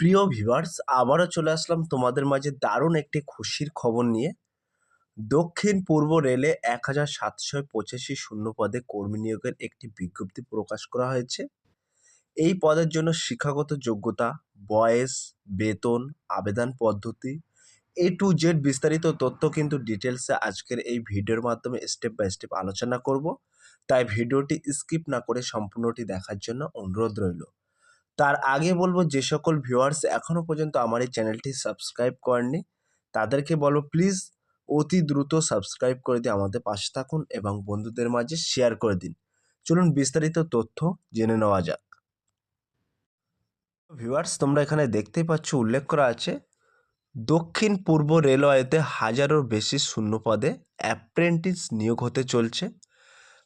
প্রিয় ভিভার্স আবারও চলে আসলাম তোমাদের মাঝে দারুণ একটি খুশির খবর নিয়ে। দক্ষিণ পূর্ব রেলে এক হাজার সাতশো পঁচাশি শূন্য পদে কর্মী নিয়োগের একটি বিজ্ঞপ্তি প্রকাশ করা হয়েছে। এই পদের জন্য শিক্ষাগত যোগ্যতা, বয়স, বেতন, আবেদন পদ্ধতি, এ টু জেড বিস্তারিত তথ্য কিন্তু ডিটেলসে আজকের এই ভিডিওর মাধ্যমে স্টেপ বাই স্টেপ আলোচনা করব। তাই ভিডিওটি স্কিপ না করে সম্পূর্ণটি দেখার জন্য অনুরোধ রইল। তার আগে বলব, যে সকল ভিউয়ার্স এখনও পর্যন্ত আমার এই চ্যানেলটি সাবস্ক্রাইব করেননি, তাদেরকে বলব প্লিজ অতি দ্রুত সাবস্ক্রাইব করে দিয়ে আমাদের পাশে থাকুন এবং বন্ধুদের মাঝে শেয়ার করে দিন। চলুন বিস্তারিত তথ্য জেনে নেওয়া যাক। ভিউয়ার্স তোমরা এখানে দেখতেই পাচ্ছ, উল্লেখ করা আছে, দক্ষিণ পূর্ব রেলওয়েতে হাজারোর বেশি শূন্যপদে অ্যাপ্রেন্টিস নিয়োগ হতে চলছে।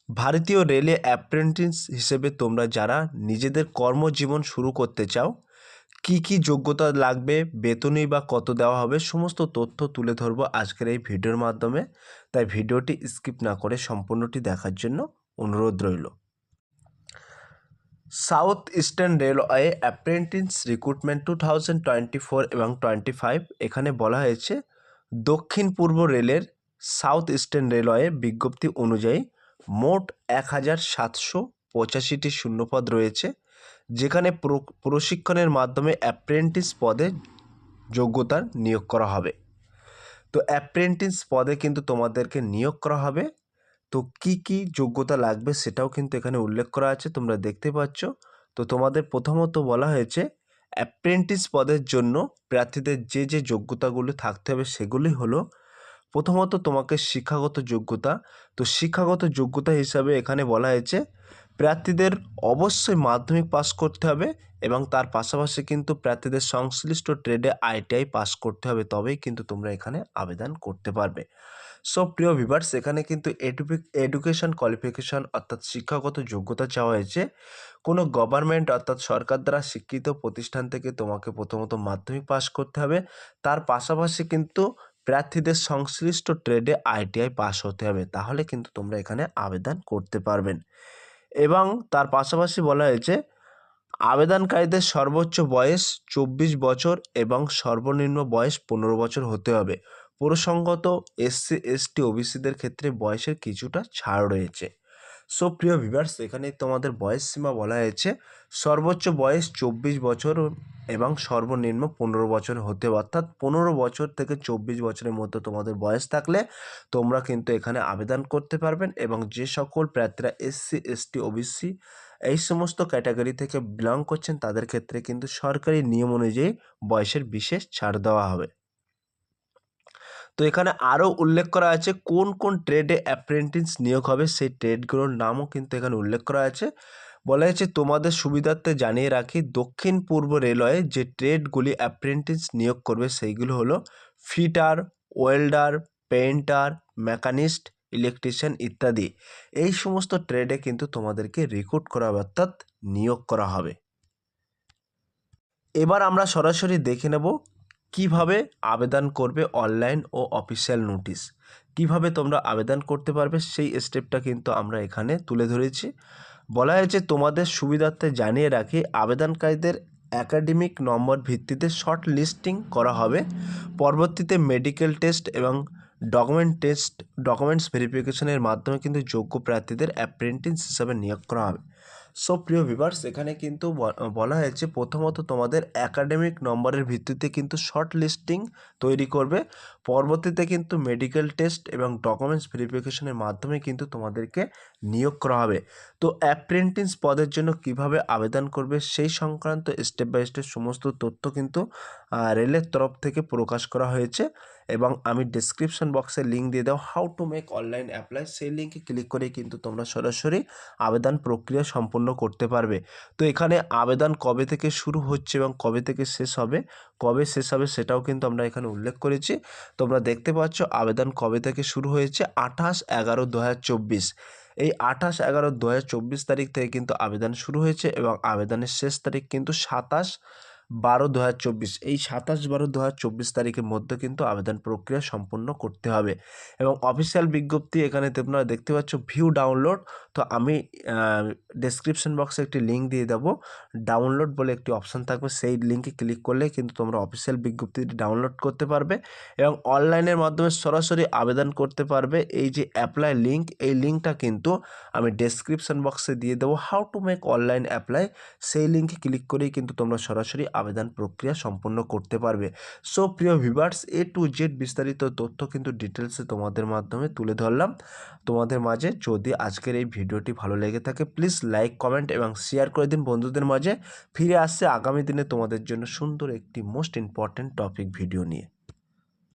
ভারতীয় রেলে অ্যাপ্রেন্টিস হিসেবে তোমরা যারা নিজেদের কর্মজীবন শুরু করতে চাও, কি কি যোগ্যতা লাগবে, বেতনই বা কত দেওয়া হবে, সমস্ত তথ্য তুলে ধরবো আজকের এই ভিডিওর মাধ্যমে। তাই ভিডিওটি স্কিপ না করে সম্পূর্ণটি দেখার জন্য অনুরোধ রইল। South eastern railway apprentice recruitment two thousand twenty four এবং টোয়েন্টি ফাইভ এখানে বলা হয়েছে দক্ষিণ পূর্ব রেলের সাউথ ইস্টার্ন রেলওয়ে বিজ্ঞপ্তি অনুযায়ী মোট এক হাজার সাতশো পঁচাশিটি শূন্যপদ রয়েছে, যেখানে প্রশিক্ষণের মাধ্যমে অ্যাপ্রেন্টিস পদে যোগ্যতার নিয়োগ করা হবে। তো অ্যাপ্রেন্টিস পদে কিন্তু তোমাদেরকে নিয়োগ করা হবে। তো কি কি যোগ্যতা লাগবে সেটাও কিন্তু এখানে উল্লেখ করা আছে, তোমরা দেখতে পাচ্ছ। তো তোমাদের প্রথমত বলা হয়েছে অ্যাপ্রেন্টিস পদের জন্য প্রার্থীদের যে যে যোগ্যতাগুলো থাকতে হবে সেগুলি হলো প্রথমত তোমাকে শিক্ষাগত যোগ্যতা, তো শিক্ষাগত যোগ্যতা হিসাবে এখানে বলা হয়েছে, প্রার্থীদের অবশ্যই মাধ্যমিক পাস করতে হবে এবং তার পাশাপাশি কিন্তু প্রার্থীদের সংশ্লিষ্ট ট্রেডে আইটিআই পাস করতে হবে, তবেই কিন্তু তোমরা এখানে আবেদন করতে পারবে। সো, প্রিয় ভিভার্স এখানে কিন্তু এডুকেশন কোয়ালিফিকেশন অর্থাৎ শিক্ষাগত যোগ্যতা চাওয়া হয়েছে। কোনো গভর্নমেন্ট অর্থাৎ সরকার দ্বারা স্বীকৃত প্রতিষ্ঠান থেকে তোমাকে প্রথমত মাধ্যমিক পাস করতে হবে। তার পাশাপাশি কিন্তু প্রার্থীদের সংশ্লিষ্ট ট্রেডে আইটিআই পাস হতে হবে, তাহলে কিন্তু তোমরা এখানে আবেদন করতে পারবেন এবং তার পাশাপাশি বলা হয়েছে, আবেদনকারীদের সর্বোচ্চ বয়স চব্বিশ বছর এবং সর্বনিম্ন বয়স পনেরো বছর হতে হবে। প্রসঙ্গত, এসসি, এসটি, ওবিসিদের ক্ষেত্রে বয়সের কিছুটা ছাড় রয়েছে। সো প্রিয় ভিভার্স এখানে তোমাদের বয়স সীমা বলা হয়েছে। সর্বোচ্চ বয়স চব্বিশ বছর এবং সর্বনিম্ন পনেরো বছর হতে অর্থাৎ পনেরো বছর থেকে চব্বিশ বছরের মধ্যে তোমাদের বয়স থাকলে তোমরা কিন্তু এখানে আবেদন করতে পারবেন এবং যে সকল প্রার্থীরা এসসি এসটি ওবিসি এই সমস্ত ক্যাটাগরি থেকে বিলং করছেন, তাদের ক্ষেত্রে কিন্তু সরকারি নিয়ম অনুযায়ী বয়সের বিশেষ ছাড় দেওয়া হবে। তো এখানে আরও উল্লেখ করা আছে কোন কোন ট্রেডে অ্যাপ্রেন্টিস নিয়োগ হবে, সেই ট্রেডগুলোর নামও কিন্তু এখানে উল্লেখ করা আছে। বলা হয়েছে, তোমাদের সুবিধার্থে জানিয়ে রাখি, দক্ষিণ পূর্ব রেলওয়ে যে ট্রেডগুলি অ্যাপ্রেন্টিস নিয়োগ করবে, সেইগুলো হলো fitter, welder painter machinist, electrician ইত্যাদি। এই সমস্ত ট্রেডে কিন্তু তোমাদেরকে রিক্রুট করা, অর্থাৎ নিয়োগ করা হবে। এবার আমরা সরাসরি দেখে নেব কীভাবে আবেদন করবে অনলাইন ও অফিসিয়াল নোটিশ? কীভাবে তোমরা আবেদন করতে পারবে? সেই স্টেপটা কিন্তু আমরা এখানে তুলে ধরেছি। বলা হয়েছে, তোমাদের সুবিধার্থে জানিয়ে রাখি, আবেদনকারীদের অ্যাকাডেমিক নম্বর ভিত্তিতে শর্ট লিস্টিং করা হবে। পরবর্তীতে মেডিকেল টেস্ট এবং ডকুমেন্ট টেস্ট, ডকুমেন্টস ভেরিফিকেশনের মাধ্যমে কিন্তু যোগ্য প্রার্থীদের অ্যাপ্রেন্টিস হিসাবে নিয়োগ করা হবে। সো প্রিয় ভিভার্স এখানে কিন্তু বলা হয়েছে প্রথমত তোমাদের একাডেমিক নম্বরের ভিত্তিতে কিন্তু শর্ট লিস্টিং তৈরি করবে। পরবর্তীতে কিন্তু মেডিকেল টেস্ট এবং ডকুমেন্টস ভেরিফিকেশনের মাধ্যমে কিন্তু তোমাদেরকে নিয়োগ করা হবে। তো অ্যাপ্রেন্টিস পদের জন্য কীভাবে আবেদন করবে সেই সংক্রান্ত স্টেপ বাই স্টেপ সমস্ত তথ্য কিন্তু রেলের তরফ থেকে প্রকাশ করা হয়েছে এবং আমি ডিসক্রিপশন বক্সে লিঙ্ক দিয়ে দাও how to make online apply সেই লিঙ্কে ক্লিক করে কিন্তু তোমরা সরাসরি আবেদন প্রক্রিয়া সম্পূর্ণ করতে পারবে। তো এখানে আবেদন কবে থেকে শুরু হচ্ছে এবং কবে থেকে শেষ হবে কবে শেষ হবে সেটাও কিন্তু আমরা এখানে উল্লেখ করেছি। তোমরা দেখতে পাচ্ছ আবেদন কবে থেকে শুরু হয়েছে? আঠাশ এগারো দু এই আঠাশ এগারো দু তারিখ থেকে কিন্তু আবেদন শুরু হয়েছে এবং আবেদনের শেষ তারিখ কিন্তু সাতাশ বারো দু এই সাতাশ বারো দু তারিখের মধ্যে কিন্তু আবেদন প্রক্রিয়া সম্পূর্ণ করতে হবে। এবং অফিসিয়াল বিজ্ঞপ্তি এখানে তোমরা দেখতে পাচ্ছ ভিউ ডাউনলোড তো আমি ডেসক্রিপশন বক্সে একটি লিঙ্ক দিয়ে দেবো। ডাউনলোড বলে একটি অপশান থাকবে, সেই লিঙ্কে ক্লিক করলে কিন্তু তোমরা অফিসিয়াল বিজ্ঞপ্তিটি ডাউনলোড করতে পারবে। এবং অনলাইনের মাধ্যমে সরাসরি আবেদন করতে পারবে। এই যে অ্যাপ্লাই লিঙ্ক এই লিঙ্কটা কিন্তু আমি ডেসক্রিপশন বক্সে দিয়ে দেবো। How to make online apply সেই লিঙ্কে ক্লিক করেই কিন্তু তোমরা সরাসরি আবেদন প্রক্রিয়া সম্পন্ন করতে পারবে। সো প্রিয় ভিভার্স এ টু জেড বিস্তারিত তথ্য কিন্তু ডিটেলসে তোমাদের মাধ্যমে তুলে ধরলাম। তোমাদের মাঝে যদি আজকের এই ভিডিওটি ভালো লেগে থাকে প্লিজ লাইক কমেন্ট এবং শেয়ার করে দিন। বন্ধুদের মাঝে ফিরে আসছে আগামী দিনে তোমাদের জন্য সুন্দর একটি মোস্ট ইম্পর্ট্যান্ট টপিক ভিডিও নিয়ে।